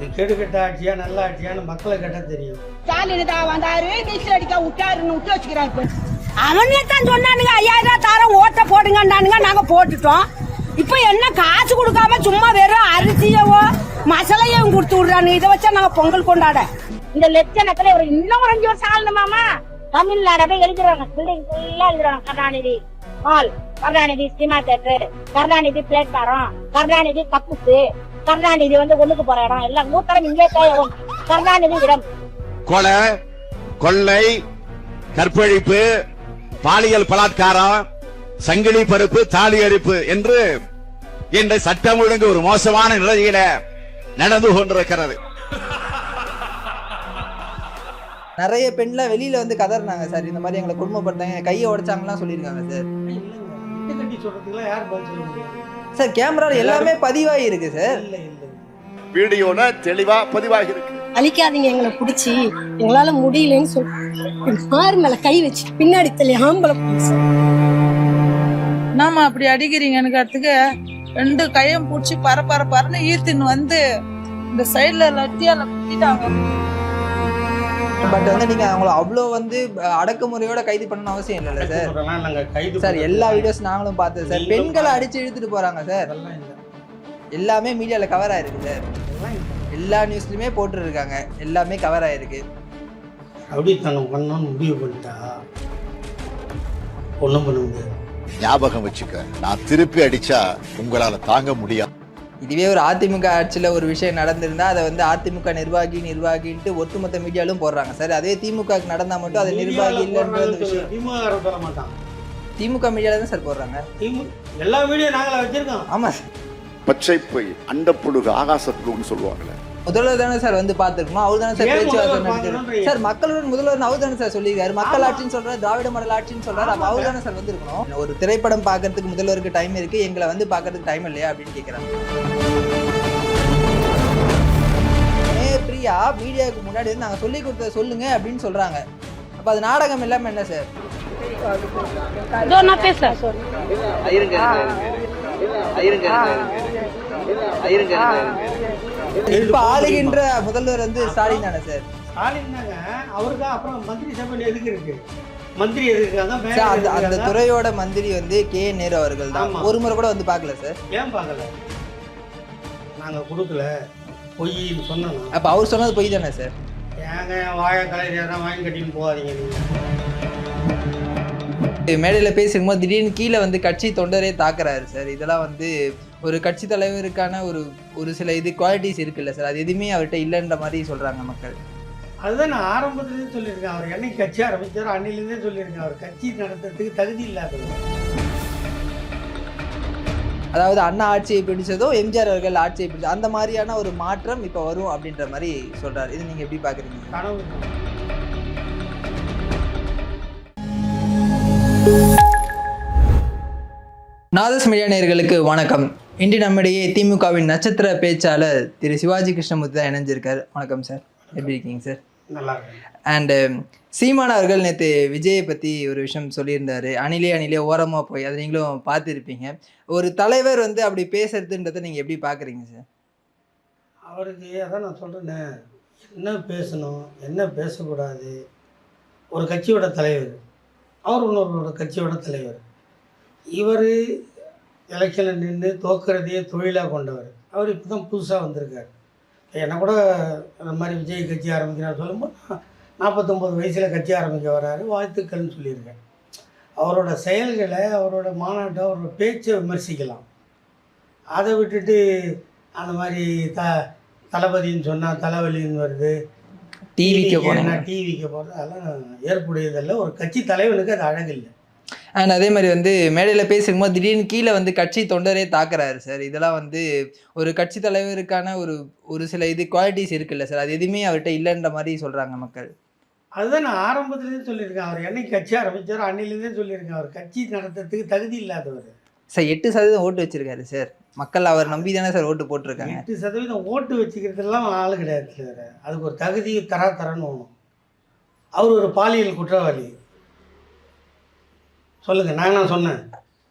இது கெடுக்கட்ட ஆட்சியா நல்ல ஆட்சியான்னு மக்களை கேட்டால் தெரியும். ஸ்டாலின் தான் வந்தாரு நீச்சல் அடிக்க விட்டாருன்னு விட்டு வச்சுக்கிறாரு அவனே தான் சொன்னானுங்க ஐயாயிரம் தாரம் ஓட்ட போடுங்கன்னானுங்க நாங்க போட்டுட்டோம். இப்ப என்ன காசு கொடுக்காம சும்மா வெறும் அரிசியவோ மசாலையும் கொடுத்து விடுறானுங்க. இதை வச்சா நாங்க பொங்கல் கொண்டாட. இந்த லட்சணத்துல ஒரு இன்னும் ஒரு அஞ்சு வருஷம் ஆளணுமாமா தமிழ்நாடவே எழுதுறாங்க பிள்ளைங்க ஃபுல்லா எழுதுறாங்க Karunanidhi hall Karunanidhi cinema theatre Karunanidhi platform Karunanidhi கப்புசு Karunanidhi வந்து ஒண்ணுக்கு போற இடம். எல்லாம் நூத்தரம் இங்கே கருணாநிதி இடம். கொலை கொள்ளை கற்பழிப்பு பாலியல் பலாத்காரம் சங்கிலி பருப்பு தாலி அரிப்பு என்று இன்று சட்டம் ஒழுங்கு ஒரு மோசமான நிலையில நடந்து கொண்டிருக்கிறது. நிறைய பெண்லாம் வெளியில வந்து கதறினாங்க சார். இந்த மாதிரி எங்களை குடும்பப்படுத்தாங்க. கையை உடைச்சாங்கலாம் சொல்லியிருக்காங்க சார். சொல்றதுக்குலாம் யார் பதில் சொல்ல முடியும்? சார் கேமரால எல்லாமே பதிவாகி இருக்கு சார். இல்லை இல்லை வீடியோல தெளிவா பதிவாகி இருக்கு அழிக்காதீங்க எங்களை பிடிச்சி. எங்களால முடியலன்னு சொல்லி மாறு மேல கை வச்சு பின்னாடி தள்ளி ஆம்பளை என்னம்மா அப்படி அடிக்கிறீங்கன்னுக்கிறதுக்கு ரெண்டு கையும் பிடிச்சி பர பர பரன்னு ஈர்த்தின்னு வந்து இந்த சைடுல லட்டியால குத்திட்டாங்க. பட் வந்து நீங்க அவங்கள அவ்வளோ வந்து அடக்குமுறையோட கைது பண்ணணும் அவசியம் இல்லைல்ல சார். சார். எல்லா வீடியோஸ் நாங்களும் பார்த்தோம் சார். பெண்களை. அடிச்சு இழுத்துட்டு போறாங்க சார். அதெல்லாம் இல்லை. எல்லாமே மீடியால கவர் ஆயிருக்கு சார். அதெல்லாம் இல்லை. எல்லா நியூஸ்லயுமே போட்டுருக்காங்க. எல்லாமே கவர் ஆயிருக்கு. ரவுடித்தனம் பண்ணணும்னு முடிவு பண்ணிட்டா ஒன்றும் பண்ண முடியாது. ஞாபகம் வச்சுக்க நான் திருப்பி அடிச்சா உங்களால தாங்க முடியாது. இதுவே ஒரு அதிமுக ஆட்சியில் ஒரு விஷயம் நடந்திருந்தா அதை வந்து அதிமுக நிர்வாகி நிர்வாகின்ட்டு ஒட்டுமொத்த மீடியாலும் போடுறாங்க. சார் அதே திமுகவுக்கு நடந்தா மட்டும் அது நிர்வாகி இல்லைன்ற அந்த விஷயம். திமுக திமுக மீடியால தான் சார் போடுறாங்க. திமுக எல்லா வீடியோ நாங்களா வச்சிருக்கோம். ஆமா சார். பச்சை பொய் அண்டப்புழுகு ஆகாசப்புழுன்னு சொல்லுவாங்கல்ல முதல்வர் தானே சார் வந்து பார்த்துருக்கணும். அவர் தானே சார் பேச்சுவார்த்தை? சார் மக்களுடன் முதல்வர் அவர் தானே சார் சொல்லியிருக்காரு. மக்கள். ஆட்சின்னு சொல்றாரு திராவிட மாடல் ஆட்சின்னு சொல்றாரு. அப்ப அவர் தானே சார் வந்திருக்கணும். ஒரு திரைப்படம் பார்க்கறதுக்கு முதல்வருக்கு டைம் இருக்கு. எங்களை வந்து பார்க்கறதுக்கு டைம் இல்லையா அப்படின்னு கேட்குறாங்க பிரியா மீடியாவுக்கு முன்னாடி வந்து நாங்கள் சொல்லி கொடுத்தத சொல்லுங்க அப்படின்னு சொல்றாங்க. அப்ப அது நாடகம் இல்லாம என்ன சார்? நான் பேசுறேன் இப்ப ஆளுகின்ற முதல்வர் வந்து ஸ்டாலின் தானே சார்? ஸ்டாலின் தாங்க அவருக்கு? அப்புறம் மந்திரி சபையில் எதுக்கு இருக்கு? மந்திரி எதுக்கு? அந்த? துறையோட மந்திரி வந்து கே நேரு அவர்கள் தான். ஒரு முறை கூட வந்து பார்க்கல சார்? ஏன் பார்க்கல? நாங்கள் கொடுக்கல. பொய்ன்னு சொன்னோம். அப்ப அவர் சொன்னது பொய் தானே சார்? ஏங்க வாழை கலைஞர் வாங்கி கட்டின்னு போகாதீங்க நீங்கள் மேடையில் பேசும்போது திடீர்னு கீழே வந்து கட்சி தொண்டரே தாக்குறாரு சார். இதெல்லாம் வந்து ஒரு கட்சி தலைவருக்கான ஒரு ஒரு சில இது குவாலிட்டிஸ் இருக்குல்ல சார் அது எதுவுமே அவர்கிட்ட இல்லைன்ற மாதிரி சொல்றாங்க மக்கள். அதுதான் நான் ஆரம்பத்துலேருந்தே சொல்லியிருக்கேன். அவர் என்னைக்கு கட்சி ஆரம்பிச்சாரோ அன்னிலேருந்தே சொல்லியிருக்கேன். அவர் கட்சி நடத்துறதுக்கு தகுதி இல்லாதவர் அதாவது அண்ணா ஆட்சியை பிடிச்சதோ எம்ஜிஆர் அவர்கள் ஆட்சியை பிடிச்சதோ அந்த மாதிரியான ஒரு மாற்றம் இப்போ வரும் அப்படின்ற மாதிரி சொல்றாரு. இது நீங்க எப்படி பாக்குறீங்க? கனவு. நாதஸ் மீடியா நேயர்களுக்கு வணக்கம். இன்று நம்மிடையே திமுகவின் நட்சத்திர பேச்சாளர் திரு சிவாஜி கிருஷ்ணமூர்த்தி தான் இணைஞ்சிருக்கார். வணக்கம் சார். எப்படி இருக்கீங்க சார்? நல்லா அண்டு சீமான் அவர்கள் நேற்று விஜயை பற்றி ஒரு விஷயம் சொல்லியிருந்தாரு. அணிலே அணிலே ஓரமாக போய் அதை நீங்களும் பார்த்துருப்பீங்க. ஒரு தலைவர் வந்து அப்படி பேசுறதுன்றதை நீங்கள் எப்படி பார்க்குறீங்க சார்? அவருக்கு அதான் நான் சொல்கிறேனே என்ன பேசணும்? என்ன பேசக்கூடாது? ஒரு கட்சியோட தலைவர். அவர் இன்னொருவரோட கட்சியோட தலைவர். இவர் எலெக்ஷனில் நின்று தோக்கிறதையே தொழிலாக கொண்டவர். அவர் இப்போ தான் புதுசாக வந்திருக்கார். என்ன கூட இந்த மாதிரி விஜய் கட்சி ஆரம்பிக்கிறார் சொல்லும்போது நான் நாற்பத்தொம்பது வயசில் கட்சி ஆரம்பிக்க வராரு வாழ்த்துக்கள்னு சொல்லியிருக்கேன் அவரோட செயல்களை அவரோட மாநாட்டை அவரோட பேச்சை விமர்சிக்கலாம். அதை விட்டுட்டு அந்த மாதிரி த தளபதின்னு சொன்னால் தலைவலின்னு வருது. டிவிக்கு போனீங்க டிவிக்கு போகிறது அதெல்லாம் ஏற்புடையதல்ல. ஒரு கட்சி தலைவனுக்கு அது அழகில்லை அண்ட் அதே மாதிரி வந்து மேடையில் பேசும்போது திடீர்னு கீழே வந்து கட்சி தொண்டரே தாக்குறாரு சார். இதெல்லாம் வந்து ஒரு கட்சி தலைவருக்கான ஒரு ஒரு சில இது குவாலிட்டிஸ் இருக்குல்ல சார். அது எதுவுமே அவர்கிட்ட இல்லைன்ற மாதிரி சொல்கிறாங்க மக்கள். அதுதான் நான் ஆரம்பத்துலேருந்து சொல்லியிருக்கேன். அவர் என்னைக்கு கட்சி ஆரம்பித்தாரோ அன்னிலேருந்தே சொல்லியிருக்கேன். அவர் கட்சி நடத்துறதுக்கு தகுதி இல்லாதவர். சார் எட்டு சதவீதம் ஓட்டு வச்சிருக்காரு சார். மக்கள் அவர் நம்பி தானே சார் ஓட்டு போட்டிருக்காங்க. எட்டு சதவீதம் ஓட்டு வச்சுக்கிறதுலாம் ஆள் கிடையாது சார். அதுக்கு ஒரு தகுதி தரா தரன்னு வேணும் அவர் ஒரு பாலியல் குற்றவாளி. சொல்லுங்கள் நான் நான் சொன்னேன்?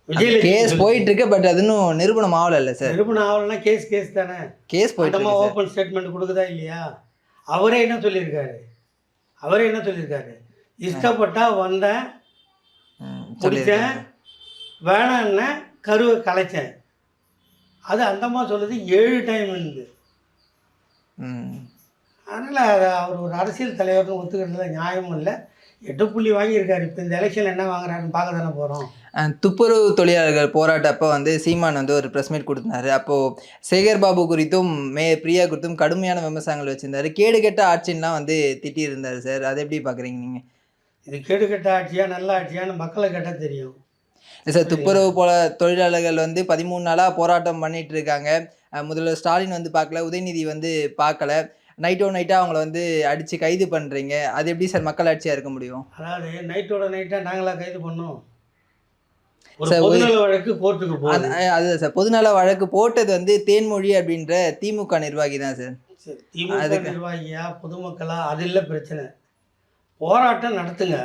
விஜயலட்சுமி கேஸ். போயிட்டு இருக்கு பட் அது இன்னும் நிரூபணம் ஆகல இல்ல சார் நிரூபணம் ஆகலைன்னா கேஸ் கேஸ் தானே? கேஸ் போயிட்டு ஓப்பன் ஸ்டேட்மெண்ட் கொடுக்குதா இல்லையா? அவரே என்ன சொல்லியிருக்காரு? அவரே என்ன சொல்லியிருக்காரு? இஷ்டப்பட்டா வந்தேன் சொல்லியிருக்காங்க. வேணான்னு கருவை கலைச்சேன். அது அந்தம்மா சொல்லுது ஏழு டைம் இருந்து. அதனால் அது அவர் ஒரு அரசியல் தலைவர்னு ஒத்துக்கிறதுல நியாயமும் இல்லை. எட்டு புள்ளி வாங்கியிருக்காரு. இப்போ இந்த எலெக்ஷனில் என்ன வாங்குறாருன்னு பார்க்க தானே போகிறோம் துப்புரவு தொழிலாளர்கள் போராட்ட அப்போ வந்து சீமான் வந்து ஒரு ப்ரெஸ் மீட் கொடுத்திருந்தாரு அப்போது சேகர் பாபு குறித்தும் மே பிரியா குறித்தும் கடுமையான விமர்சனங்கள் வச்சிருந்தாரு. கேடு கெட்ட ஆட்சின்லாம் வந்து திட்டியிருந்தாரு சார். அதை எப்படி பார்க்குறீங்க நீங்கள் இது கேடுகட்ட ஆட்சியா நல்ல ஆட்சியான்னு மக்களை கேட்டால் தெரியும். சார் துப்புரவு போல தொழிலாளர்கள் வந்து பதிமூணு நாளாக போராட்டம் பண்ணிட்டு இருக்காங்க. முதல்வர் ஸ்டாலின் வந்து பார்க்கல உதயநிதி வந்து பார்க்கல. நைட்டோ நைட்டாக அவங்கள வந்து அடித்து கைது பண்ணுறீங்க அது எப்படி சார் மக்கள் ஆட்சியாக இருக்க முடியும்? அதாவது நைட்டோட நைட்டாக நாங்களா கைது பண்ணோம். ஒரு சார், பொதுநல வழக்கு கோர்ட்டுக்கு அதுதான் சார். பொதுநல வழக்கு போட்டது வந்து தேன்மொழி அப்படின்ற திமுக நிர்வாகி தான் சார். சரி, திமுக நிர்வாகியா பொதுமக்களா? அது இல்லை பிரச்சனை. போராட்டம் நடத்துங்க.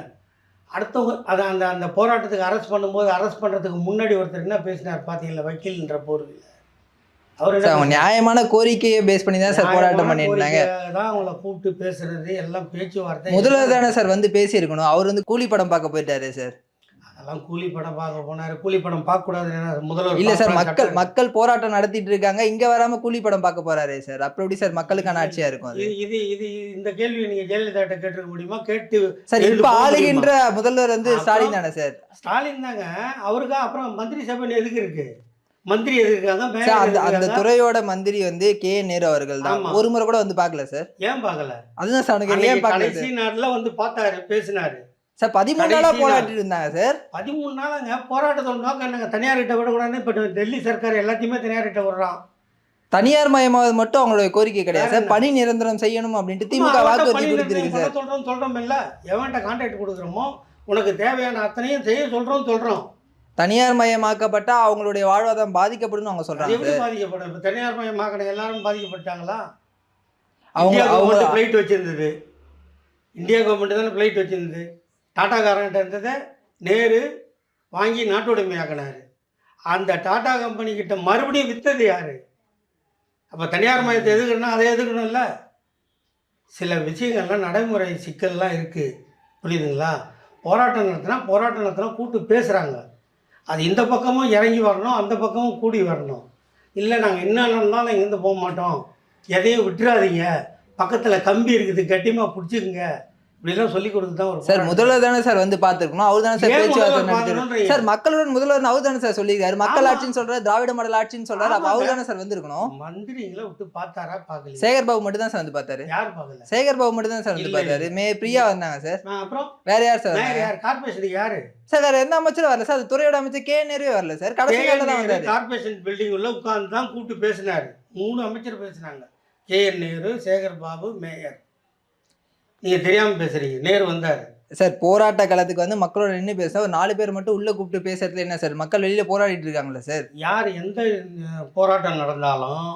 அடுத்தவங்க அதை அந்த அந்த போராட்டத்துக்கு அரெஸ்ட் பண்ணும்போது அரெஸ்ட் பண்ணுறதுக்கு முன்னாடி ஒருத்தர் என்ன பேசினார் பார்த்தீங்களா வக்கீல்ன்ற போர்வையில். அவர் அவங்க நியாயமான கோரிக்கையை பேஸ் பண்ணி தான் சார் போராட்டம் பண்ணியிருந்தாங்க தான் அவங்கள கூப்பிட்டு பேசுறது எல்லாம் பேச்சுவார்த்தை முதல்வர் தானே சார் வந்து பேசியிருக்கணும். அவர் வந்து கூலி படம் பார்க்க போயிட்டாரு சார். அதெல்லாம் கூலி படம் பார்க்க போனாரு. கூலி படம் பார்க்க கூடாது முதல்வர் இல்ல சார் மக்கள். மக்கள் போராட்டம் நடத்திட்டு இருக்காங்க. இங்க வராம கூலி படம் பார்க்க போறாரே சார். அப்புறம் எப்படி சார் மக்களுக்கான ஆட்சியா இருக்கும் இது இது இந்த கேள்வி நீங்க ஜெயலலிதா கிட்ட கேட்டிருக்க முடியுமா? கேட்டு சார் இப்ப ஆளுகின்ற முதல்வர் வந்து ஸ்டாலின் தானே சார்? ஸ்டாலின் தாங்க. அவருக்கா அப்புறம் மந்திரி சபை எதுக்கு இருக்கு? மந்திரி எதுக்கு இருக்காங்க மேயர் சார் அந்த அந்த? துறையோட மந்திரி வந்து கே நேரு அவர்கள் தான். ஒரு முறை கூட வந்து பார்க்கல சார். ஏன் பார்க்கல? அதுதான் சார் எனக்கு ஏன் பார்க்கல கடைசி நாள்ல வந்து பார்த்தாரு பேசினாரு. சார் பதிமூணு நாளா. போராட்டிட்டு இருந்தாங்க சார். பதிமூணு நாளுங்க போராட்டத்தோட நோக்கம் என்னங்க? தனியார் கிட்ட விடக்கூடாதுன்னு இப்போ டெல்லி சர்க்கார் எல்லாத்தையுமே தனியார் கிட்ட விடுறான். தனியார் மயமாவது மட்டும் அவங்களுடைய கோரிக்கை கிடையாது சார்? பணி நிரந்தரம் செய்யணும் அப்படின்ட்டு திமுக வாக்குறுதி கொடுத்துருக்கு சார். சொல்றோம் சொல்றோம் இல்ல? எவன்கிட்ட கான்ட்ராக்ட் கொடுக்குறோமோ உனக்கு தேவையான அத்தனையும் செய்ய சொல்றோம் சொல்றோம். தனியார் மயமாக்கப்பட்டா அவங்களுடைய வாழ்வாதாரம் பாதிக்கப்படும் அவங்க சொல்றாங்க. எப்படி பாதிக்கப்படும்? தனியார் மயமாக்கின எல்லாரும் பாதிக்கப்பட்டாங்களா? அவங்க அவங்க ஃப்ளைட் வச்சிருந்தது. இந்தியா கவர்மெண்ட் தானே ஃப்ளைட் வச்சிருந்தது. டாடா காரங்கிட்ட இருந்ததை நேரு வாங்கி நாட்டுடைமையாக்கினாரு அந்த டாடா கம்பெனி கிட்ட மறுபடியும் வித்தது யாரு? அப்போ தனியார் மயத்தை எதுக்கணும்னா அதை எதுக்கணும்ல சில விஷயங்கள்லாம் நடைமுறை சிக்கல்லாம் இருக்குது புரியுதுங்களா? போராட்டம் நடத்தினா போராட்டம் நடத்தினா கூட்டு பேசுகிறாங்க அது இந்த பக்கமும் இறங்கி வரணும் அந்த பக்கமும் கூடி வரணும். இல்லை நாங்கள் என்ன நடந்தாலும் இங்கேருந்து போக மாட்டோம். எதையும் விட்டுறாதீங்க. பக்கத்தில் கம்பி இருக்குது கட்டிமாக பிடிச்சிக்குங்க. இப்படிலாம் சொல்லி கொடுத்து தான் சார். முதல்வர் தானே சார் வந்து பார்த்துருக்கணும். அவர் தானே சார் பேச்சுவார்த்தை? சார் மக்களுடன் முதல்வர் அவர் தானே சார் சொல்லியிருக்காரு. மக்கள். ஆட்சின்னு சொல்றாரு திராவிட மாடல் ஆட்சின்னு சொல்றாரு. அப்ப அவர். தானே சார் வந்திருக்கணும். மந்திரிங்களை விட்டு பார்த்தாரா? பார்க்கல சேகர் பாபு மட்டும் தான் சார் வந்து பார்த்தாரு. யார் பார்க்கல? சேகர் பாபு மட்டும் தான் சார் வந்து பார்த்தாரு. மே பிரியா வந்தாங்க சார். அப்புறம்? வேற யார் சார் யார்? கார்பரேஷனுக்கு யாரு? சார் வேற எந்த அமைச்சரும் வரல சார். அது துறையோட அமைச்சர் கே நேருவே வரல சார். கடைசி நாள்ல தான் வந்தாரு. கார்பரேஷன் பில்டிங் உள்ள உட்கார்ந்து தான் கூப்பிட்டு பேசினாரு. மூணு அமைச்சர் பேசினாங்க. K Nehru Sekar Babu mayor. நீங்க தெரியாம பேசுறீங்க. நேரு வந்தாரு. சார் போராட்ட காலத்துக்கு வந்து மக்களோட நின்று பேச ஒரு நாலு பேர் மட்டும் உள்ள கூப்பிட்டு பேசுறதுல என்ன சார்? மக்கள் வெளியில போராடிட்டு இருக்காங்களா சார்? யார் எந்த போராட்டம் நடந்தாலும்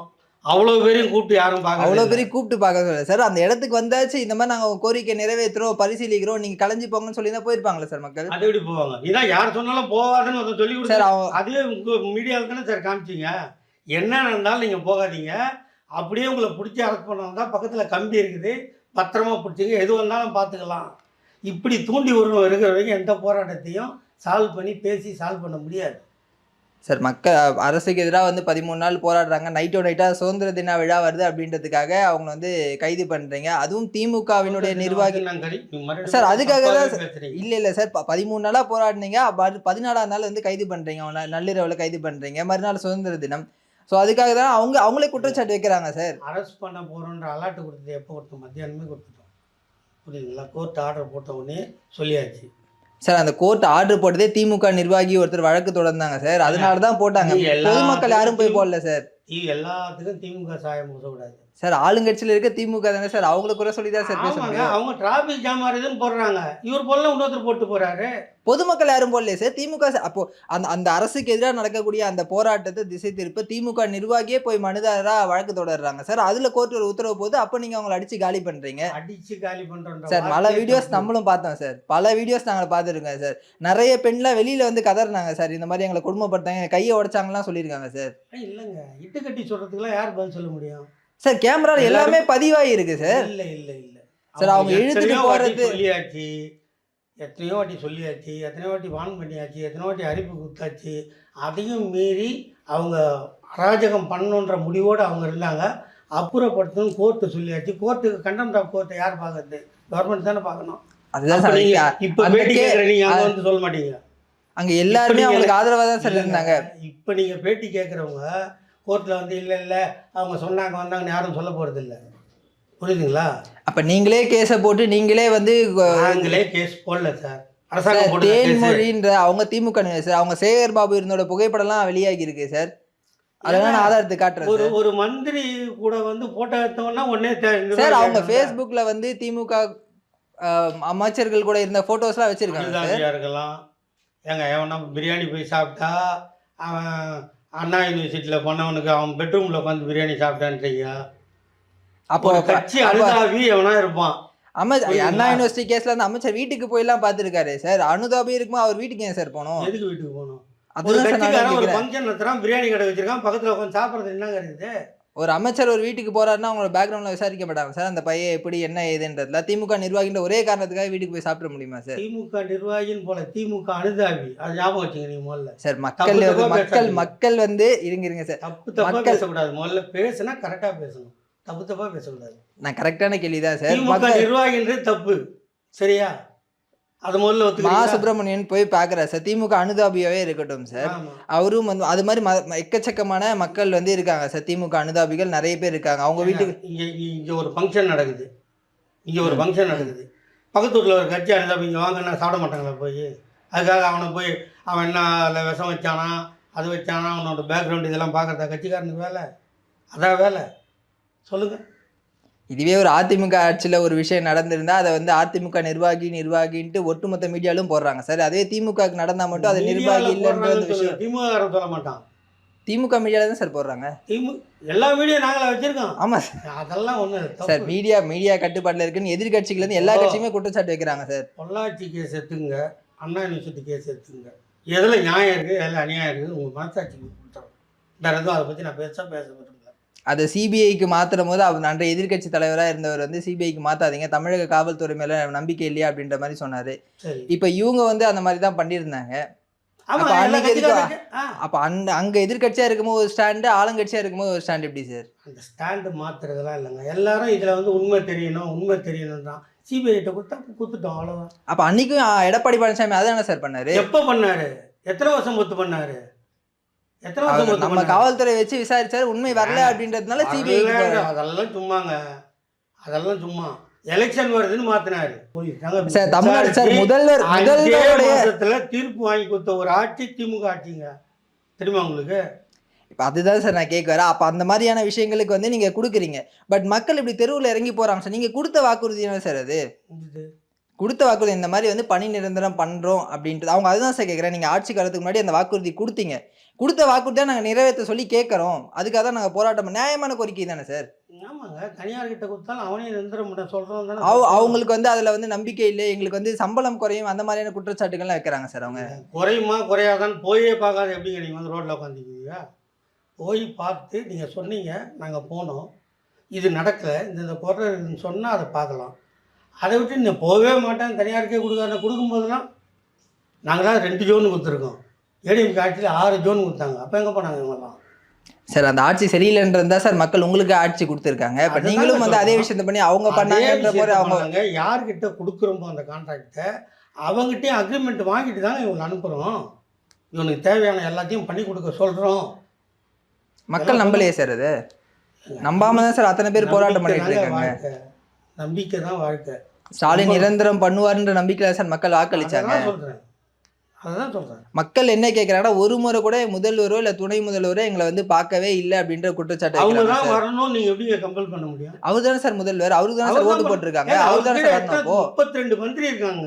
அவ்வளோ பேரையும் கூப்பிட்டு யாரும் பார்க்க அவ்வளோ பெரிய கூப்பிட்டு பார்க்க சொல்ல சார் அந்த இடத்துக்கு வந்தாச்சு. இந்த மாதிரி நாங்கள் கோரிக்கை நிறைவேற்றுறோம் பரிசீலிக்கிறோம். நீங்க கலைஞ்சு போங்கன்னு சொல்லி தான் போயிருப்பாங்களா சார் மக்கள்? அது எப்படி போவாங்க? நீதான் யார் சொன்னாலும் போகாதுன்னு ஒருத்தன் சொல்லி சார் கொடுத்து அவங்க அதுவே உங்க மீடியாவில் தானே சார் காமிச்சீங்க. என்ன நடந்தாலும் நீங்கள் போகாதீங்க. அப்படியே உங்களை பிடிச்சி அரெஸ்ட் பண்ண வந்தால் பக்கத்தில் கம்பி இருக்குது. பத்திரமா பிடிச்சிங்க எது வந்தாலும் பார்த்துக்கலாம். இப்படி தூண்டி விடுறோம் இருக்கிற வரைக்கும் எந்த போராட்டத்தையும் சால்வ் பண்ணி பேசி சால்வ் பண்ண முடியாது. சார் மக்கள் அரசுக்கு எதிராக வந்து பதிமூணு நாள் போராடுறாங்க. நைட்டோ நைட்டாக சுதந்திர தின விழா வருது அப்படின்றதுக்காக அவங்க வந்து கைது பண்றீங்க. அதுவும் திமுகவினுடைய நிர்வாகி சார், அதுக்காக தான். இல்ல இல்ல சார் பதிமூணு நாளா போராடினீங்க. பதினாலாம் நாள் வந்து கைது பண்றீங்க. அவனை நள்ளிரவுல கைது பண்றீங்க. மறுநாள் சுதந்திர தினம். ஸோ அதுக்காக தான் அவங்க அவங்களே குற்றச்சாட்டு வைக்கிறாங்க சார் அரெஸ்ட் பண்ண போகிறோன்ற அலர்ட் கொடுத்தது எப்போ கொடுத்தோம்? மத்தியானமே கொடுத்துட்டோம். புரியுதுங்களா? கோர்ட் ஆர்டர் போட்ட உடனே சொல்லியாச்சு. சார் அந்த கோர்ட் ஆர்டர் போட்டதே திமுக நிர்வாகி ஒருத்தர் வழக்கு தொடர்ந்தாங்க சார் அதனால தான் போட்டாங்க. பொதுமக்கள் யாரும் போய் போடல சார் எல்லாத்துக்கும் திமுக சாயம் பூசக்கூடாது. சார் ஆளுங்கட்சியில இருக்க திமுக தானே சார்? அவங்கள குறை சொல்லி தான் சார் பேச ஆமாங்க முடியும். அவங்க டிராபிக் ஜாம் ஆகுதுன்னு போடுறாங்க. இவர் போடலாம் இன்னொருத்தர் போட்டு போறாரு. பொதுமக்கள் யாரும் போடலையே சார்? திமுக அப்போ அந்த அந்த அரசுக்கு எதிராக நடக்கக்கூடிய அந்த போராட்டத்தை திசை திருப்ப திமுக நிர்வாகியே போய் மனுதாரரா வழக்கு தொடர்றாங்க சார். அதுல கோர்ட் ஒரு உத்தரவு போது அப்போ நீங்க அவங்களை அடிச்சு காலி பண்றீங்க. அடிச்சு காலி பண்றோன்ற சார் பல வீடியோஸ். நம்மளும் பார்த்தோம் சார். பல வீடியோஸ் நாங்கள் பார்த்துருக்கோம் சார். நிறைய பெண்லாம் வெளியில வந்து கதறினாங்க சார். இந்த மாதிரி எங்களை கொடுமைப்படுத்தாங்க கையை உடைச்சாங்கலாம் சொல்லியிருக்காங்க சார். இல்லைங்க. இட்டு கட்டி சொல்றதுக்குலாம் யார் பதில் சொல்ல முடியும்? சார் கேமரா எல்லாமே பதிவாகி இருக்கு சார். இல்ல இல்ல இல்ல. சார், அவங்க வாட்டி போறது- சொல்லியாச்சு. எத்தனையோ வாட்டி சொல்லியாச்சு. எத்தனையோ வாட்டி வான் பண்ணியாச்சு. எத்தனையோ வாட்டி அறிப்பு கொடுத்தாச்சு. அதையும் மீறி அவங்க அராஜகம் பண்ணணுன்ற முடிவோடு அவங்க இருந்தாங்க. அப்புறப்படுத்தணும் கோர்ட்டு சொல்லியாச்சு. கோர்ட்டுக்கு கண்டம் ஆஃப் கோர்ட்டை யார் பார்க்கறது? கவர்மெண்ட் தானே பார்க்கணும். அதுதான் இப்ப பேட்டி கே- கேட்குற நீங்க அங்க வந்து சொல்ல மாட்டீங்க. அங்க எல்லாருமே அவங்களுக்கு ஆதரவா தான் சார் இருந்தாங்க. இப்போ நீங்கள் பேட்டி கேட்குறவங்க கோர்ட்டில் வந்து இல்லை இல்லை. அவங்க சொன்னாங்க வந்தாங்கன்னு யாரும் சொல்ல போகிறது இல்லை புரியுதுங்களா? அப்ப நீங்களே கேஸை போட்டு நீங்களே வந்து நாங்களே கேஸ் போடல சார். அரசாங்கம் தேன்மொழின்ற அவங்க திமுக சார். அவங்க சேகர் பாபு இருந்தோட புகைப்படம்லாம் வெளியாகி இருக்கு சார். அதெல்லாம் நான் ஆதாரத்துக்கு காட்டுறேன் ஒரு. ஒரு மந்திரி கூட வந்து போட்டோ எடுத்தவொன்னா உடனே சார் அவங்க ஃபேஸ்புக்ல வந்து திமுக அமைச்சர்கள் கூட இருந்த போட்டோஸ்லாம் வச்சிருக்காங்க இருக்கலாம். ஏங்க எவனா பிரியாணி போய் சாப்பிட்டா அவன் அண்ணா யூனிவர்சிட்டியில் போனவனுக்கு அவன் பெட்ரூமில் உட்காந்து பிரியாணி சாப்பிட்டான்றீங்க அப்போ ஒரு கட்சி அப்போ- அழுதாவி எவனா இருப்பான்? அமைச்சர்? அண்ணா யூனிவர்சிட்டி கேஸ்ல அந்த அமைச்சர் வீட்டுக்கு போயெல்லாம் பார்த்துருக்காரு. சார் அனுதாபி இருக்குமா? அவர் வீட்டுக்கு ஏன் சார் போனோம்? எதுக்கு வீட்டுக்கு போகணும் ஒரு கட்சிக்காரன் ஒரு. ஃபங்க்ஷன் நடத்துறான் பிரியாணி கடை வச்சிருக்கான் பக்கத்தில் உட்காந்து சாப்பிட்றது என்னங்க இருக்குது ஒரு அமைச்சர் ஒரு வீட்டுக்கு போறாருன்னா அவங்களோட பேக்ரவுண்ட்ல விசாரிக்க மாட்டாங்க. சார் அந்த பையன் எப்படி என்ன ஏதுன்றதுல திமுக நிர்வாகின்ற ஒரே காரணத்துக்காக வீட்டுக்கு போய் சாப்பிட முடியுமா சார்? திமுக நிர்வாகின்னு போல திமுக அனுதாபி. அது ஞாபகம் வச்சுங்க முதல்ல. சார் மக்கள் மக்கள். மக்கள் வந்து இருங்க இருங்க சார். தப்பு தப்பா மக்கள்- பேசக்கூடாது. முதல்ல பேசுனா கரெக்டா பேசணும். தப்பு தப்பா பேசக்கூடாது. நான் கரெக்டான கேள்வி தான் சார். திமுக மக்கள் நிர்வாகின்றது தப்பு. சரியா? அது முதல்ல மா? சுப்பிரமணியன் போய் பாக்குறாரு சார். திமுக அனுதாபியாவே இருக்கட்டும் சார். அவரும் வந்து அது மாதிரி எக்கச்சக்கமான மக்கள் வந்து இருக்காங்க சார். திமுக அனுதாபிகள் நிறைய பேர் இருக்காங்க. அவங்க வீட்டுக்கு இங்க இங்க- ஒரு ஃபங்க்ஷன் நடக்குது. இங்க ஒரு ஃபங்க்ஷன் நடக்குது. பக்கத்து ஊர்ல ஒரு கட்சி அனுதாபி இங்க வாங்கன்னா சாப்பிட மாட்டாங்களா போய். அதுக்காக அவனை போய் அவன் என்ன அதில் விஷம் வச்சானா அது வச்சானா அவனோட பேக்ரவுண்ட் இதெல்லாம் பார்க்கறதா? கட்சிக்காரனுக்கு வேலை? அதான் வேலை. சொல்லுங்க. இதுவே ஒரு அதிமுக ஆட்சியில் ஒரு விஷயம் நடந்திருந்தா அதை வந்து அதிமுக நிர்வாகி நிர்வாகின்ட்டு ஒட்டுமொத்த மீடியாலும் போடுறாங்க. சார் அதே திமுகவுக்கு நடந்தா மட்டும் அது நிர்வாகி மீடியால இல்லைன்ற போடுறாங்கன்னு அந்த விஷயம். திமுககாரன் சொல்ல மாட்டான். திமுக மீடியால தான் சார் போடுறாங்க. திமு எல்லா மீடியா நாங்களா வச்சிருக்கோம். ஆமா சார். அதெல்லாம் ஒண்ணு சார் மீடியா மீடியா கட்டுப்பாட்டில் இருக்குன்னு எதிர்கட்சிகள் இருந்து எல்லா. கட்சியுமே குற்றச்சாட்டு வைக்கிறாங்க சார். பொள்ளாச்சி கேஸ் எடுத்துங்க அண்ணா யூனிவர்சிட்டி கேஸ் எடுத்துங்க எதில் நியாயம் இருக்குது எதில் அநியாயம் இருக்குது உங்கள் மனசாட்சிக்கு கொடுத்துறோம். வேறு எதுவும் அதை பற்றி நான் பேச பேச அதை சிபிஐக்கு மாத்தும் போது அவர் அன்றைய எதிர்க்கட்சி தலைவராக இருந்தவர் வந்து சிபிஐக்கு மாத்தாதீங்க. தமிழக காவல்துறை மேல நம்பிக்கை இல்லையா? அப்படின்ற மாதிரி சொன்னாரு. இப்போ இவங்க வந்து அந்த மாதிரி தான் பண்ணியிருந்தாங்க. அப்ப அந்த அங்க எதிர்க்கட்சியா இருக்கும்போது ஒரு ஸ்டாண்டு ஆளுங்கட்சியா இருக்கும்போது ஒரு ஸ்டாண்ட் எப்படி சார்? அந்த ஸ்டாண்டு மாத்துறதெல்லாம் இல்லைங்க. எல்லாரும் இதில் வந்து உண்மை தெரியணும் உண்மை தெரியணும் தான். சிபிஐட்ட கொடுத்தா கொடுத்துட்டோம் அவ்வளோதான் அப்ப அன்னைக்கும் ஆ, எடப்பாடி பழனிசாமி அதானே சார் பண்ணாரு? எப்போ பண்ணாரு? எத்தனை வருஷம் ஒத்து பண்ணாரு? எத்தனை வருஷம் நம்ம? காவல்துறை வச்சு விசாரிச்சாரு உண்மை வரல அப்படின்றதுனால சிபிஐ அதெல்லாம் சும்மாங்க. அதெல்லாம் சும்மா. எலெக்ஷன் வருதுன்னு மாத்தினாரு? சார் தமிழ்நாடு சார் முதல்வர் முதல்வருடைய தீர்ப்பு வாங்கி கொடுத்த ஒரு ஆட்சி திமுக ஆட்சிங்க. தெரியுமா உங்களுக்கு? இப்ப அதுதான் சார் நான் கேட்க வரேன். அப்ப அந்த மாதிரியான விஷயங்களுக்கு வந்து நீங்க கொடுக்குறீங்க. பட் மக்கள் இப்படி தெருவுல இறங்கி போறாங்க சார். நீங்க கொடுத்த வாக்குறுதி என்ன சார் அது? கொடுத்த வாக்குறுதி இந்த மாதிரி வந்து பணி நிரந்தரம் பண்றோம் அப்படின்ட்டு அவங்க அதுதான் சார் கேட்குறேன் நீங்க ஆட்சி காலத்துக்கு முன்னாடி அந்த வாக்குறுதி கொடுத்தீங்க. கொடுத்த வாக்குறுதியை நாங்க நிறைவேற்ற சொல்லி கேட்கறோம் அதுக்காக தான் நாங்க போராட்டம் நியாயமான கோரிக்கை தானே சார் ஆமாங்க. தனியார் கிட்ட கொடுத்தாலும் அவனே நிரந்தரம் தானே. அவ அவங்களுக்கு வந்து அதுல வந்து நம்பிக்கை இல்லை. எங்களுக்கு வந்து சம்பளம் குறையும். அந்த மாதிரியான குற்றச்சாட்டுகள்லாம் வைக்கிறாங்க சார் அவங்க. குறையுமா குறையாதான்னு போயே பார்க்காத எப்படிங்க நீங்கள் வந்து ரோட்டில் உட்காந்துக்குவீங்க போய் பார்த்து நீங்கள் சொன்னீங்க. நாங்கள் போனோம். இது நடக்கலை. இந்த குறை சொன்னால் அதை பார்க்கலாம். அதை விட்டு நீ போகவே மாட்டேன் தனியாருக்கே கொடுக்காத கொடுக்கும்போதெல்லாம் நாங்களாம் ரெண்டு ஜோன் கொடுத்துருக்கோம். ஏடிஎம் ஆட்சியில் ஆறு ஜோன் கொடுத்தாங்க. அப்போ எங்கே போனாங்க இவங்கெல்லாம்? சார் அந்த ஆட்சி சரியில்லைன்றதா சார் மக்கள் உங்களுக்கு ஆட்சி கொடுத்துருக்காங்க. அதுதான் நீங்களும் வந்து அதே. விஷயத்த பண்ணி அவங்க பண்ணாங்கன்ற மாதிரி அவங்க யார்கிட்ட கொடுக்குறோமோ அந்த கான்ட்ராக்டை அவங்ககிட்டயும் அக்ரிமெண்ட் வாங்கிட்டு தாங்க இவங்களை அனுப்புகிறோம் இவனுக்கு தேவையான எல்லாத்தையும் பண்ணி கொடுக்க சொல்கிறோம் மக்கள் நம்பலையே சார் அது? நம்பாம தான் சார் அத்தனை பேர் போராட்டம் பண்ணிட்டு இருக்காங்க. நம்பிக்கை தான் வாழ்க்கை. ஸ்டாலின் நிரந்தரம் பண்ணுவார்ன்ற நம்பிக்கையில சார் மக்கள் வாக்களிச்சாங்க அதான் சொல்றேன். மக்கள் என்ன கேட்குறாங்கன்னா ஒரு முறை கூட முதல்வரோ இல்லை துணை முதல்வரோ எங்களை வந்து பார்க்கவே இல்லை அப்படின்ற குற்றச்சாட்டு அவங்க தான். வரணும் நீங்கள் எப்படி கம்பல் பண்ண முடியும்? அவர் தானே சார் முதல்வர். அவருக்கு தானே சார் ஓட்டு போட்டிருக்காங்க. அவர் தானே சார் முப்பத்தி ரெண்டு மந்திரி இருக்காங்க.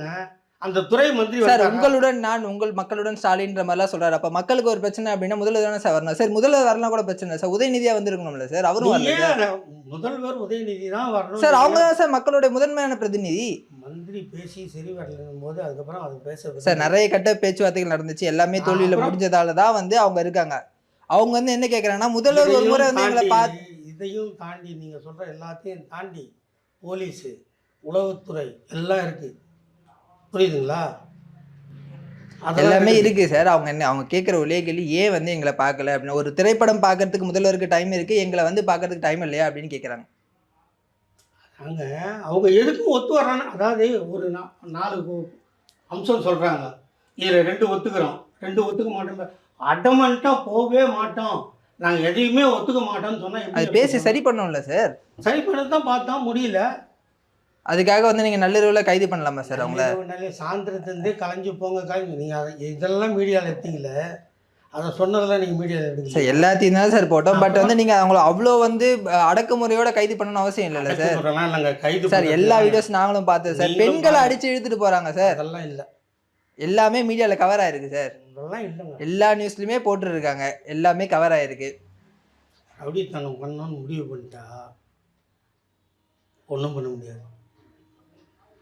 அந்த துறை மந்திரி சார்? உங்களுடன் நான் உங்கள் மக்களுடன் ஸ்டாலின்ற மாதிரிலாம் சொல்றாரு. அப்ப மக்களுக்கு ஒரு பிரச்சனை அப்படின்னா முதல்வர் தானே சார் வரணும். சார் முதல்வர் வரலாம் கூட பிரச்சனை சார் உதயநிதியா வந்திருக்கணும்ல சார்? அவரும் வரல முதல்வர் உதயநிதி தான் வரணும். சார் அவங்க தான் சார் மக்களுடைய முதன்மையான பிரதிநிதி. மந்திரி பேசி சரி வரலன்னும் போது அதுக்கப்புறம் அது பேச சார் நிறைய கட்ட பேச்சுவார்த்தைகள் நடந்துச்சு. எல்லாமே தோல்வியில? முடிஞ்சதால தான் வந்து அவங்க இருக்காங்க. அவங்க வந்து என்ன கேக்குறாங்கன்னா முதல்வர் ஒரு முறை வந்து எங்களை பார்த்து இதையும் தாண்டி நீங்க சொல்ற எல்லாத்தையும் தாண்டி போலீஸு உளவுத்துறை எல்லாம் இருக்கு. புரியுதுங்களா? எல்லாமே. இருக்கு சார். அவங்க என்ன அவங்க கேட்குற ஒரே கேள்வி ஏன் வந்து எங்களை பார்க்கல அப்படின்னு. ஒரு திரைப்படம் பார்க்கறதுக்கு முதல்வருக்கு டைம் இருக்கு எங்களை வந்து பார்க்கறதுக்கு டைம் இல்லையா அப்படின்னு கேட்குறாங்க. அங்க அவங்க எதுக்கும் ஒத்து வர்றாங்க. அதாவது ஒரு நாலு அம்சம் சொல்றாங்க. இதுல ரெண்டு ஒத்துக்கிறோம். ரெண்டு ஒத்துக்க மாட்டோம். அடமன்ட்டா போகவே மாட்டோம். நாங்க எதையுமே ஒத்துக்க மாட்டோம்னு சொன்னா எப்படி அது பேசி? சரி பண்ணோம்ல சார். சரி பண்ண தான் பார்த்தா முடியல. அதுக்காக வந்து நீங்க நள்ளிரவுல கைது பண்ணலாமா சார் அவங்கள? சாயந்தரத்துலேருந்தே கலைஞ்சு போங்க கலைஞ்சு நீங்கள் இதெல்லாம் மீடியாவில் எடுத்தீங்களே அதை சொன்னதெல்லாம் நீங்கள் மீடியாவில் சார் எல்லாத்தையும் தான் சார் போட்டோம். பட் வந்து நீங்க அவங்கள அவ்வளோ வந்து அடக்குமுறையோட கைது பண்ணணும்னு அவசியம் இல்லைல்ல சார்? நாங்கள் கைது சார் எல்லா. வீடியோஸ் நாங்களும் பார்த்தோம் சார். பெண்களை. அடிச்சு இழுத்துட்டு போறாங்க சார். அதெல்லாம் இல்லை. எல்லாமே மீடியால கவர் ஆயிருக்கு சார். எல்லா நியூஸ்லயுமே போட்டுருக்காங்க. எல்லாமே கவர் ஆயிருக்கு. அப்படித்தனம் பண்ணணும்னு முடிவு பண்ணிட்டா ஒன்றும் பண்ண முடியாது.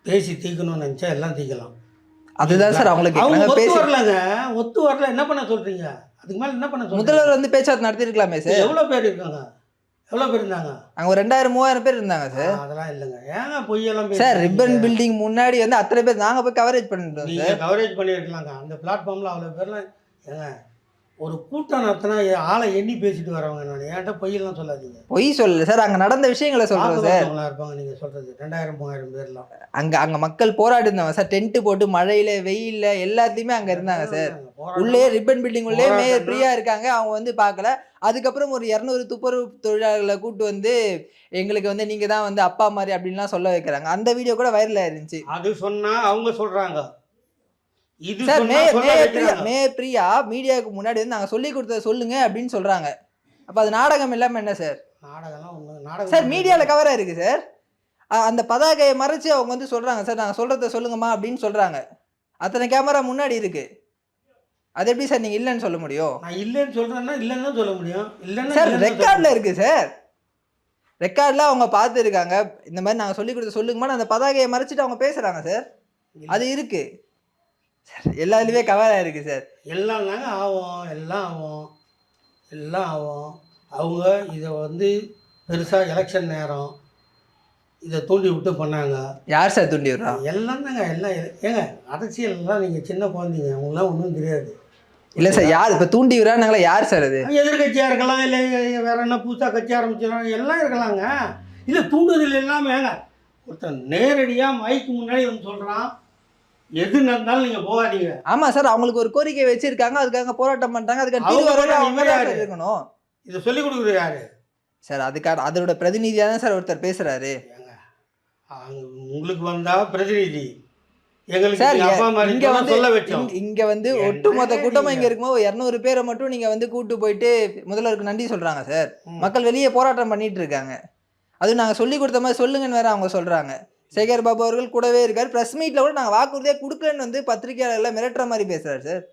பேசி தீர்க்கணும்னு நினச்சா எல்லாம் தீர்க்கலாம் அதுதான் சார் அவங்களுக்கு அவங்க ஒத்து வரலங்க. ஒத்து வரல. என்ன பண்ண சொல்றீங்க? அதுக்கு மேல என்ன பண்ண முதல்வர் வந்து பேச்சுவார்த்தை நடத்திருக்கலாமே சார். எவ்வளோ பேர் இருக்காங்க எவ்வளோ பேர் இருந்தாங்க? அங்க ஒரு ரெண்டாயிரம் மூவாயிரம் பேர் இருந்தாங்க சார். அதெல்லாம் இல்லைங்க. ஏங்க பொய்யெல்லாம் சார்? ரிப்பன் பில்டிங் முன்னாடி வந்து அத்தனை பேர் நாங்க போய் கவரேஜ் சார். கவரேஜ் பண்ணியிருக்கலாங்க. அந்த பிளாட்ஃபார்மில் அவ்வளோ பேர்லாம் ஏங்க ஒரு கூட்டம் நடத்தினா ஆளை எண்ணி பேசிட்டு வரவங்க நான் ஏன்ட்ட பொய்யெல்லாம் சொல்லாதீங்க. பொய் சொல்லல சார் அங்க நடந்த விஷயங்களை சொல்றோம் சார். இருப்பாங்க நீங்க சொல்றது. ரெண்டாயிரம் மூவாயிரம் பேர்லாம். அங்க அங்க மக்கள் போராடி இருந்தாங்க சார். டென்ட் போட்டு மழையில வெயில்ல எல்லாத்தையுமே அங்க இருந்தாங்க சார். உள்ளே ரிப்பன் பில்டிங் உள்ளே மேயர் போராட்டம்னா- ஃப்ரீயா இருக்காங்க. அவங்க வந்து பார்க்கல. அதுக்கப்புறம் ஒரு இரநூறு துப்புரவு தொழிலாளர்களை கூட்டு வந்து எங்களுக்கு வந்து நீங்க தான் வந்து அப்பா மாதிரி அப்படின்லாம் சொல்ல வைக்கிறாங்க. அந்த வீடியோ கூட வைரல் ஆயிருந்துச்சு. அது சொன்னா அவங்க சொல்றாங்க. இது சார் சொல்ல மேயர் பிரியா. மேயர் பிரியா மீடியாவுக்கு முன்னாடி வந்து நாங்க சொல்லி கொடுத்தத சொல்லுங்க அப்படின்னு சொல்றாங்க. அப்ப அது நாடகம் இல்லாம என்ன சார்? நாடகம்லாம் ஒண்ணு நாடகம் சார் மீடியால கவரா இருக்கு சார். அந்த பதாகையை மறைச்சு அவங்க வந்து சொல்றாங்க சார் நாங்க சொல்றத சொல்லுங்கம்மா அப்படின்னு சொல்றாங்க. அத்தனை கேமரா முன்னாடி இருக்கு. அது எப்படி சார் நீங்க இல்லைன்னு சொல்ல முடியும்? நான் இல்லைன்னு சொல்றேன்னா இல்லைன்னு தான் சொல்ல முடியும். இல்லைன்னா சார் ரெக்கார்ட்ல இருக்கு சார். ரெக்கார்ட்ல அவங்க பார்த்துருக்காங்க. இந்த மாதிரி நாங்க சொல்லி கொடுத்த சொல்லுங்கம்மா அந்த பதாகையை மறைச்சிட்டு அவங்க பேசுறாங்க சார். அது இருக்கு. சார் எல்லாத்துலயுமே கவரா இருக்கு சார். எல்லாம் தாங்க ஆகும். எல்லாம் ஆகும். எல்லாம் ஆகும். அவங்க இதை வந்து பெருசாக எலெக்ஷன் நேரம் இதை தூண்டி விட்டு பண்ணாங்க. யார் சார் தூண்டி விடுறா? எல்லாம் தாங்க எல்லாம் ஏங்க அரசியல்லாம் நீங்கள் சின்ன குழந்தைங்க. அவங்களாம் ஒன்றும் தெரியாது. இல்ல சார் யார் இப்ப தூண்டி விடுறாங்களா யார் சார் அது? எதிர்கட்சியாக இருக்கலாம் இல்லை வேற என்ன புதுசாக கட்சி ஆரம்பிச்சிடலாம் எல்லாம் இருக்கலாங்க. இல்லை தூண்டுதல் எல்லாமே ஏங்க ஒருத்தன் நேரடியாக மைக்கு முன்னாடி வந்து சொல்கிறான் எது நடந்தாலும் நீங்கள் போகாதீங்க. ஆமா சார் அவங்களுக்கு ஒரு கோரிக்கை வச்சிருக்காங்க அதுக்காக போராட்டம் பண்றாங்க அதுக்காக இருக்கணும். இதை சொல்லி கொடுக்குறது யாரு? சார் அதுக்காக அதோட பிரதிநிதியா தான் சார் ஒருத்தர் பேசுறாரு. உங்களுக்கு வந்தா பிரதிநிதி. நீங்க இங்க வந்து ஒட்டுமொத்த கூட்டமா இங்க நீங்க? இருக்கும்போது இரநூறு பேரை மட்டும் நீங்க வந்து கூட்டு போயிட்டு முதல்வருக்கு நன்றி சொல்றாங்க சார். மக்கள் வெளியே போராட்டம் பண்ணிட்டு இருக்காங்க. அது நாங்க சொல்லி கொடுத்த மாதிரி சொல்லுங்கன்னு வேற அவங்க சொல்றாங்க. சேகர் பாபு அவர்கள் கூடவே இருக்காரு. பிரஸ் மீட்ல கூட நாங்க வாக்குறுதியே கொடுக்கலன்னு வந்து பத்திரிகையாளர்ல மிரட்டுற மாதிரி பேசுறாரு சார்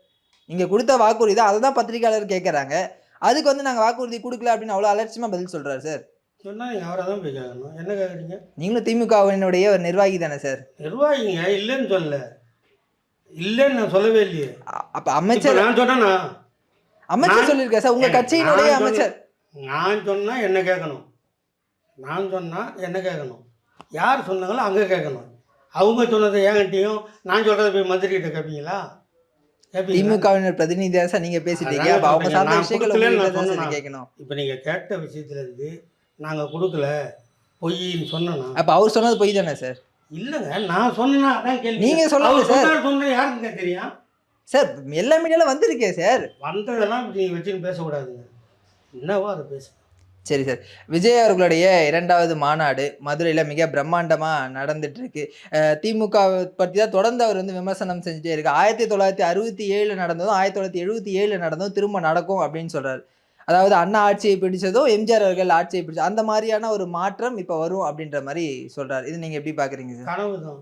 நீங்க கொடுத்த வாக்குறுதி தான். அதை தான் பத்திரிகையாளர் கேட்கறாங்க அதுக்கு வந்து நாங்க வாக்குறுதி கொடுக்கல அப்படின்னு அவ்வளவு அலட்சியமா பதில் சொல்றாரு சார் சொன்னா நீங்க அவரை தான் போய் கேட்கணும் என்ன கேட்குறீங்க நீங்களும் திமுகவினுடைய ஒரு நிர்வாகி தானே சார் நிர்வாகிங்க? இல்லைன்னு சொல்லல. இல்லைன்னு நான் சொல்லவே இல்லையே. அப்ப அமைச்சர் நான் சொன்னேனா அமைச்சர் சொல்லியிருக்காரு சார் உங்க ஏங்க, கட்சியினுடைய அமைச்சர். நான் சொன்னா என்ன கேட்கணும் நான் சொன்னா என்ன கேட்கணும் யார் சொன்னாங்களோ அங்கே கேட்கணும். அவங்க சொன்னதை என்கிட்டயும் நான் சொல்றதை போய் மந்திரிகிட்ட கேட்பீங்களா திமுகவினர் பிரதிநிதியா சார் நீங்க பேசிட்டீங்க. அப்ப அவங்க. சார்ந்த விஷயங்கள் தான்? கேட்கணும். இப்போ நீங்கள் கேட்ட விஷயத்துலேருந்து நாங்கள் கொடுக்கல பொய்ன்னு சொன்னேன்னா அப்ப அவர் சொன்னது பொய் தானே சார்? இல்லைங்க நான் சொன்னா அதான் கேள்வி. நீங்க சொல்லல அவர் சார். சொன்னா யாருக்குங்க தெரியும்? சார் எல்லா மீடியால வந்திருக்கே சார். வந்ததெல்லாம் நீங்கள் வச்சுன்னு பேசக்கூடாதுங்க. என்னவோ அதை பேசு சரி சார். விஜய் அவர்களுடைய இரண்டாவது மாநாடு மதுரையில் மிக பிரம்மாண்டமாக நடந்துட்டு இருக்கு அஹ் திமுக பற்றி தான் தொடர்ந்து அவர் வந்து விமர்சனம் செஞ்சுட்டே இருக்கு. ஆயிரத்தி தொள்ளாயிரத்தி அறுபத்தி ஏழில் நடந்ததும் ஆயிரத்தி தொள்ளாயிரத்தி எழுபத்தி ஏழில் நடந்ததும் திரும்ப நடக்கும் அப்படின்னு சொல்றாரு. அதாவது அண்ணா ஆட்சியை பிடிச்சதும் எம்ஜிஆர் அவர்கள் ஆட்சியை பிடிச்சது அந்த மாதிரியான ஒரு மாற்றம் இப்போ வரும் அப்படின்ற மாதிரி சொல்றாரு. இது நீங்கள் எப்படி பார்க்குறீங்க சார்? கனவு தான்.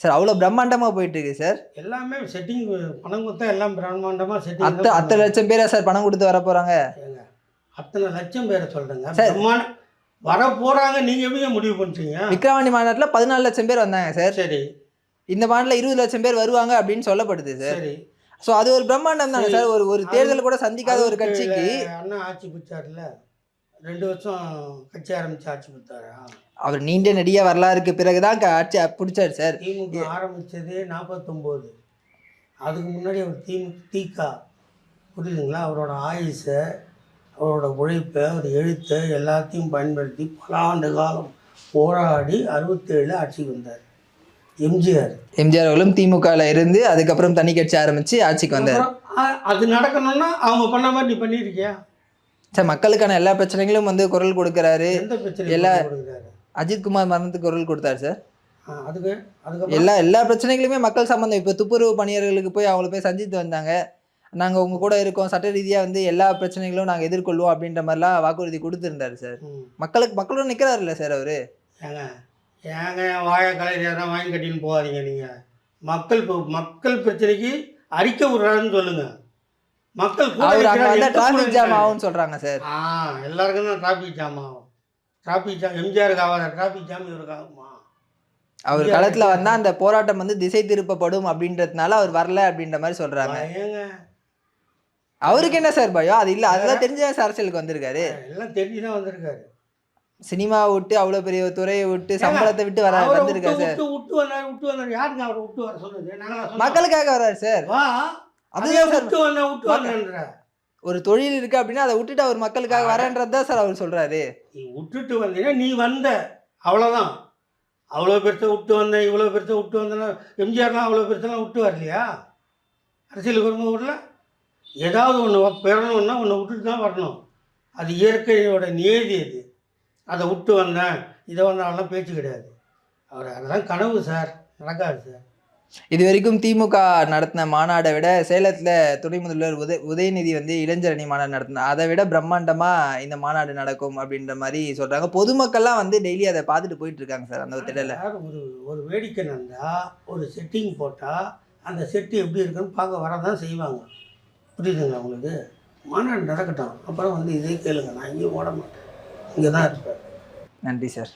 சார் அவ்வளோ பிரம்மாண்டமாக போயிட்டு இருக்கு சார். எல்லாமே செட்டிங் பணம் கொடுத்தா எல்லாம் பிரம்மாண்டமாக செட்டிங் அத்தை அத்தனை லட்சம் பேரா சார் பணம் கொடுத்து வர போகிறாங்க அத்தனை லட்சம் பேரை சொல்கிறேங்க சார். பிரம்மாண்ட வர போகிறாங்க நீங்கள் எப்படி முடிவு பண்ணுறீங்க விக்ரவாணி மாநாட்டில் பதினாலு லட்சம் பேர் வந்தாங்க சார். சரி. இந்த மாநாட்டில் இருபது லட்சம் பேர் வருவாங்க அப்படின்னு சொல்லப்படுது சார். சரி. ஸோ அது ஒரு பிரம்மாண்டம் தானே சரி. ஒரு ஒரு தேர்தல் கூட சந்திக்காத ஒரு கட்சிக்கு அண்ணா ஆட்சி பிடிச்சார்ல ரெண்டு வருஷம் கட்சி ஆரம்பிச்சு ஆட்சி பிடிச்சாரா அவர் நீண்ட நெடிய வரலாறுக்கு பிறகுதான் ஆட்சி பிடிச்சார் சார். திமுக ஆரம்பிச்சதே நாற்பத்தொம்போது அதுக்கு முன்னாடி அவர் திமுக தீகா புரியுதுங்களா? அவரோட ஆயுசை. அவரோட உழைப்பை அவர் எழுத்தை எல்லாத்தையும் பயன்படுத்தி பல ஆண்டு காலம் போராடி அறுபத்தேழில் ஆட்சிக்கு வந்தார். எம்ஜிஆர். எம்ஜிஆர் அவர்களும் திமுகல இருந்து அதுக்கப்புறம் தனி கட்சி ஆரம்பிச்சு ஆட்சிக்கு வந்தார். அது நடக்கணும்னா அவங்க பண்ண மாதிரி நீ பண்ணியிருக்கியா? சார் மக்களுக்கான எல்லா பிரச்சனைகளும் வந்து குரல் கொடுக்கறாரு. எல்லா- அஜித்குமார் மரணத்துக்கு குரல் கொடுத்தாரு சார். அதுக்கு அதுக்கப்புறம்? எல்லா எல்லா பிரச்சனைகளுமே மக்கள் சம்பந்தம். இப்போ துப்புரவு பணியாளர்களுக்கு போய் அவங்கள போய் சந்தித்து வந்தாங்க. நாங்கள் உங்க கூட இருக்கோம். சட்ட ரீதியாக வந்து எல்லா பிரச்சனைகளும் நாங்கள் எதிர்கொள்வோம் அப்படின்ற மாதிரிலாம் வாக்குறுதி கொடுத்துருந்தாரு சார். மக்களுக்கு மக்களோட நிற்கிறாருல்ல சார் அவரு? ஏங்க ஏங்க வாயை கலைஞர் வாங்கி கட்டின்னு போகாதீங்க நீங்கள் மக்கள் மக்கள் பிரச்சனைக்கு அறிக்கை விடுறாருன்னு சொல்லுங்க. மக்கள் வந்தால் டிராஃபிக் ஜாம்? ஆகும்னு சொல்கிறாங்க சார். ஆ எல்லாருக்கும் தான் டிராஃபிக் ஜாம் ஆகும். டிராஃபிக் ஜாம் எம்ஜிஆருக்கு ஆகாத டிராஃபிக் ஜாம் இவருக்கு ஆகுமா? அவர் இந்தியா களத்துல இருக்கு. வந்தா அந்த போராட்டம் வந்து திசை திருப்பப்படும் அப்படின்றதுனால அவர் வரல அப்படின்ற மாதிரி சொல்றாங்க. ஏங்க அவருக்கு என்ன சார் பயம்? அது இல்ல அதுதான் தெரிஞ்ச சார் அரசியலுக்கு வந்திருக்காரு. எல்லாம் தெரிஞ்சு தான் வந்திருக்காரு. சினிமா விட்டு அவ்வளவு பெரிய துறையை விட்டு சம்பளத்தை விட்டு வர வந்திருக்காரு சார். விட்டு வந்தார் விட்டு வந்தார் யாருங்க அவரை விட்டு வர சொன்னது? மக்களுக்காக வர்றாரு சார். அதுதான் சார் விட்டு வந்தேன் விட்டு வந்தேன்ற. ஒரு தொழில் இருக்கு அப்படின்னா அதை விட்டுட்டு அவர் மக்களுக்காக வரேன்றது தான் சார் அவர் சொல்றாரு. நீ விட்டுட்டு வந்தீங்கன்னா நீ வந்த. அவ்வளோதான் அவ்வளோ பெருசை விட்டு வந்தேன் இவ்வளோ பெருசை விட்டு வந்தேன்னா எம்ஜிஆர்லாம் அவ்வளோ பெருசெல்லாம் விட்டு வரலையா? அரசியலுக்கு வரும்போது வரல? ஏதாவது ஒன்று பெறணும்னா ஒன்று விட்டுட்டு தான் வரணும். அது இயற்கையோட நியதி அது. அதை விட்டு வந்தேன் இதை வந்தாலும் பேச்சு கிடையாது. அவர் அதெல்லாம் கனவு சார். நடக்காது சார். இது வரைக்கும் திமுக நடத்தின மாநாடை விட சேலத்துல துணை முதல்வர் உதய உதயநிதி வந்து இளைஞர் அணி மாநாடு நடத்தின அதை விட பிரம்மாண்டமா இந்த மாநாடு நடக்கும் அப்படின்ற மாதிரி சொல்றாங்க. பொதுமக்கள்லாம் வந்து டெய்லி அதை பார்த்துட்டு போயிட்டு இருக்காங்க சார் அந்த ஒரு திடல ஒரு ஒரு வேடிக்கை நடந்தால் ஒரு செட்டிங் போட்டால் அந்த செட்டு எப்படி இருக்குன்னு பார்க்க வரதான் செய்வாங்க. புரியுதுங்களா உங்களுக்கு? மாநாடு நடக்கட்டும். அப்புறம் வந்து இதே கேளுங்க. நான் இங்கேயும் ஓட மாட்டேன். இங்கே தான் இருப்பேன். நன்றி சார்.